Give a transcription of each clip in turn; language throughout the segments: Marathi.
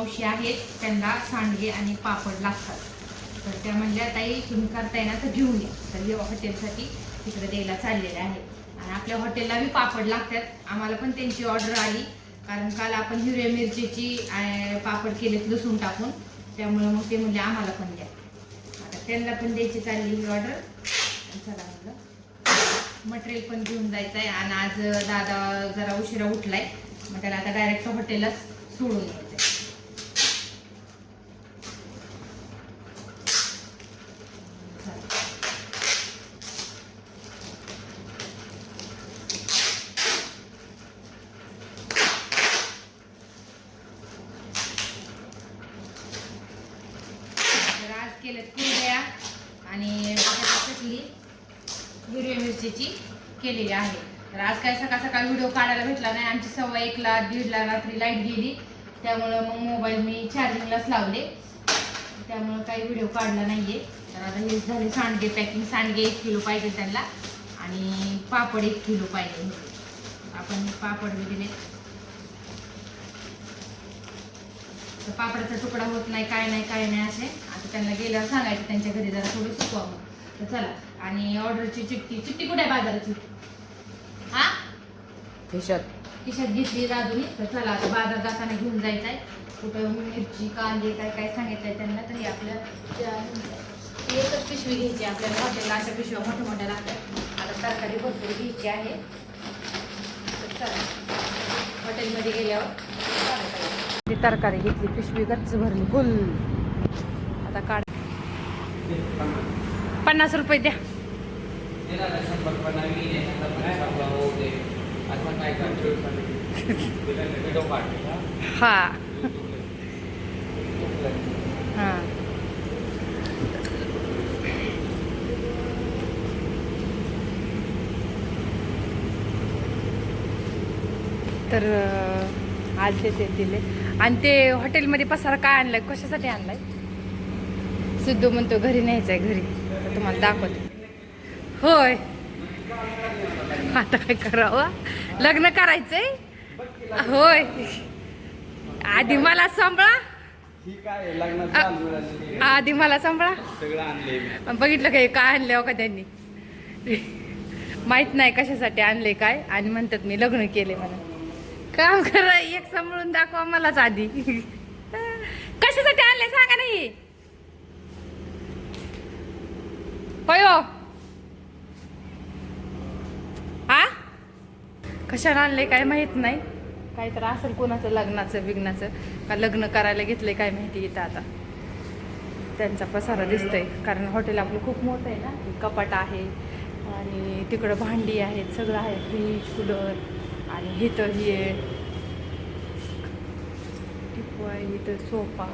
मावशी आहेत त्यांना सांडगे आणि पापड लागतात. तर त्या म्हणल्या ताई तुम्ही करताय ना तर घेऊन या. तर हे हॉटेलसाठी तिकडे द्यायला चाललेले आहे आणि आपल्या हॉटेलला बी पापड लागतात. आम्हाला पण त्यांची ऑर्डर आली. कारण काल आपण हिरव्या मिरचीची पापड केलेत लसूण टाकून. त्यामुळे मग ते म्हणले आम्हाला पण द्या. आता त्यांना पण द्यायची चालली ही ऑर्डर. चला म्हणलं मटेरियल पण घेऊन जायचं आहे आणि आज दादा जरा उशिरा उठलाय. मग त्याला आता डायरेक्ट हॉटेललाच सोडून यायचं आहे आज कुरड्या आणि चटणी हिरव्या मिरचीची केलेली आहे. तर आज काय सकाळ सकाळ व्हिडिओ काढायला भेटला नाही. आमची सव्वा एकला दीडला रात्री लाइट गेली. त्यामुळं मग मोबाईल मी चार्जिंगलाच लावले. त्यामुळं काही व्हिडिओ काढला नाहीये. तर आता हे झाले सांडगे पॅकिंग सांडगे एक किलो पाहिजे त्यांना. आणि पापड एक किलो पाहिजे. आपण पापड बी दिले तर पापडाचा तुकडा होत नाही काय नाही काय नाही असे. आता त्यांना गेल्यावर सांगायचं त्यांच्या घरी जरा थोडं सुकवा मग. तर चला. आणि ऑर्डरची चिठ्ठी चिठ्ठी कुठे आहे बाजाराची? हा? खिशात. खिशात घेतली दादूनी तर चला आता बाजार जाताना घेऊन जायचं आहे कुठं मिरची कांदे काय काय सांगितलंय त्यांना तरी आपल्या त्या- एकच पिशवी घ्यायची आपल्याला हॉटेलला अशा पिशव्या मोठ्या मोठ्या लागतात. आता तरकारी भरपूर घ्यायची आहे. तर चला. हॉटेलमध्ये गेल्यावर. ती तरकारी घेतली पिशवी गच्च भरली फुल. आता काढ. पन्नास रुपये द्या. हा. हा. तर आलते ते ते दिले. आणि ते हॉटेलमध्ये पसारा काय आणलाय? कशासाठी आणलाय? सिद्धू म्हणतो घरी न्यायचंय घरी. तर तुम्हाला दाखवते. होय. आता काय करावं? लग्न करायचंय? होय. आधी मला सांभाळा. आहे आहे. आधी मला सांभाळा. बघितलं काय काय आणलं हो का त्यांनी? माहीत नाही कशासाठी आणले काय आणि म्हणतात मी लग्न केले म्हणून. काम करा एक सांभाळून दाखवा मलाच आधी. कशासाठी आणले सांगा नाही. होय हो. हा? कशाला आणले काय माहीत नाही. काय तर असेल कोणाचं लग्नाचं बिग्नाचं का लग्न करायला घेतलंय काय माहिती इथं आता. त्यांचा पसारा दिसतोय. कारण हॉटेल आपलं खूप मोठं आहे ना. कपाट आहे आणि तिकडं भांडी आहेत सगळं आहे. फ्रीज कूलर आणि इथं हे. टिपू आहे इथं सोफा.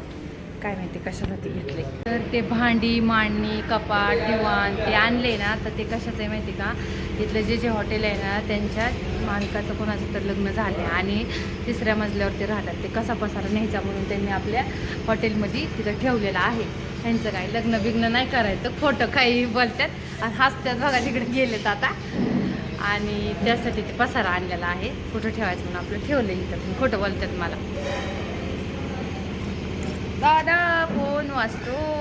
काय माहिती कशासाठी घेतले. तर ते भांडी मांडणी कपाट दिवाण ते आणले ना तर ते कशाचं आहे माहिती का? तिथलं जे जे हॉटेल आहे ना त्यांच्या मालकाचं कोणाचं तर लग्न झालं आणि तिसऱ्या मजल्यावरती राहतात. ते कसा पसारा न्यायचा म्हणून त्यांनी आपल्या हॉटेलमध्ये तिथं ठेवलेलं आहे. त्यांचं काय लग्न बिग्न नाही करायचं खोटं काही बोलतात. आणि हसत्यात बघा तिकडे गेलेत आता. आणि त्यासाठी ते पसारा आणलेला आहे. कुठं ठेवायचं म्हणून आपलं ठेवलं इथं. पण खोटं बोलतात मला. दादा फोन वाचतो